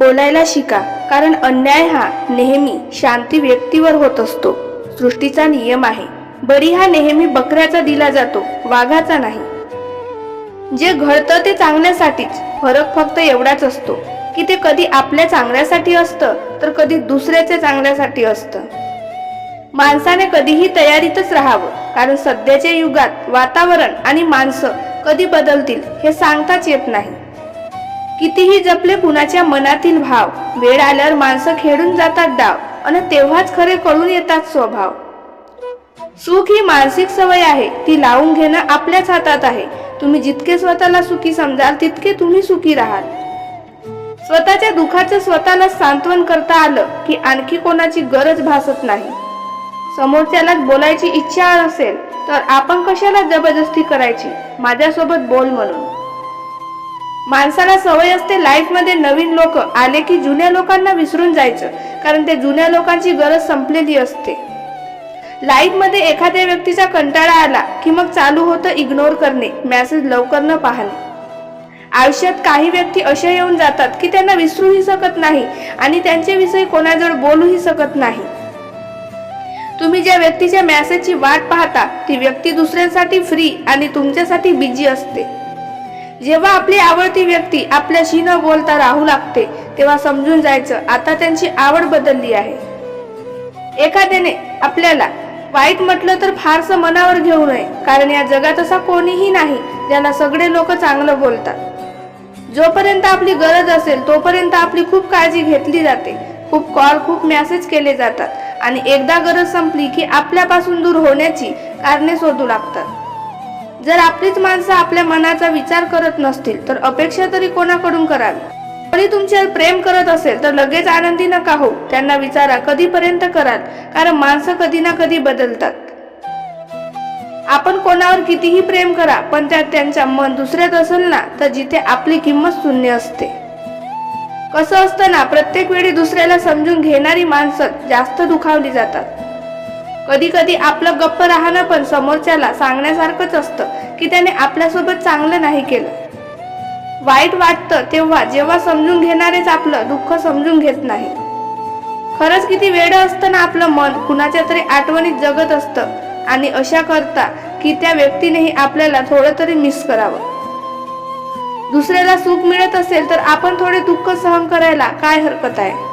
बोलायला शिका कारण अन्याय हा नेहमी शांती व्यक्तीवर होत असतो. सृष्टीचा नियम आहे. बरी हा नेहमी बकऱ्याचा दिला जातो वाघाचा नाही. जे घडतं ते चांगल्यासाठीच फरक फक्त एवढाच असतो की ते कधी आपल्या चांगल्यासाठी असतं तर कधी दुसऱ्याच्या चांगल्यासाठी असतं. माणसाने कधीही तयारीतच राहावं कारण सध्याच्या युगात वातावरण आणि माणसं कधी बदलतील हे सांगताच येत नाही. कितीही जपले कुणाच्या मनातील भाव. वेळ आल्यावर माणसं खेळून जातात डाव. आणि तेव्हाच खरे कळून येतात स्वभाव. सुख ही मानसिक सवय आहे. ती लावून घेणं आपल्याच हातात आहे. तुम्ही जितके स्वतःला सुखी समजाल तितके तुम्ही सुखी राहाल. स्वतःच्या दुःखाचं स्वतःला सांत्वन करता आलं की आणखी कोणाची गरज भासत नाही. समोरच्याला बोलायची इच्छा असेल तर आपण कशाला जबरदस्ती करायची? माझ्यासोबत बोल म्हणून. माणसाला सवय असते लाईफमध्ये नवीन लोक आले की जुन्या लोकांना विसरून जायचं कारण ते जुन्या लोकांची गरज संपलेली असते. लाईफमध्ये एखाद्या व्यक्तीचा कंटाळा आला की मग चालू होतं इग्नोर करणे मॅसेज लवकर न पाहणे. आयुष्यात काही व्यक्ती अशा येऊन जातात की त्यांना विसरूही शकत नाही आणि त्यांच्याविषयी कोणाजवळ बोलूही शकत नाही. तुम्ही ज्या व्यक्तीच्या मॅसेजची वाट पाहता ती व्यक्ती दुसऱ्यांसाठी फ्री आणि तुमच्यासाठी बिझी असते. जेव्हा आपली आवडती व्यक्ती आपल्याशी न बोलता राहू लागते तेव्हा समजून जायचं आता त्यांची आवड बदलली आहे. एखाद्याने आपल्याला वाईट म्हटलं तर फारसं मनावर घेऊ नये कारण या जगात असा कोणीही नाही ज्याला सगळे लोक चांगलं बोलतात. जोपर्यंत आपली गरज असेल तोपर्यंत आपली खूप काळजी घेतली जाते. खूप कॉल खूप मेसेज केले जातात. आणि एकदा गरज संपली की आपल्यापासून दूर होण्याची कारणे शोधू लागतात. जर आपलीच माणसं आपल्या मनाचा विचार करत नसतील तर अपेक्षा तरी कोणाकडून करावी? कोणी तुमच्यावर प्रेम करत असेल तर लगेच आनंदी नका हो त्यांना विचारा कधीपर्यंत कराल? कारण माणसं कधी ना कधी बदलतात. आपण कोणावर कितीही प्रेम करा पण त्यात त्यांच्या मन दुसऱ्यात असेल ना तर जिथे आपली किंमत शून्य असते. कसं असतं ना प्रत्येक वेळी दुसऱ्याला समजून घेणारी माणसं जास्त दुखावली जातात. कधी कधी आपलं गप्प राहणं पण समोरच्याला सांगण्यासारखंच असतं की त्याने आपल्यासोबत चांगलं नाही केलं. वाईट वाटतं तेव्हा जेव्हा समजून घेणारेच आपलं दुःख समजून घेत नाही. खरंच किती वेळ असतं ना आपलं मन कुणाच्या तरी आठवणीत जगत असतं. आणि अशा करता की त्या व्यक्तीनेही आपल्याला थोडं तरी मिस करावं. दुसऱ्याला सुख मिळत असेल तर आपण थोडे दुःख सहन करायला काय हरकत आहे?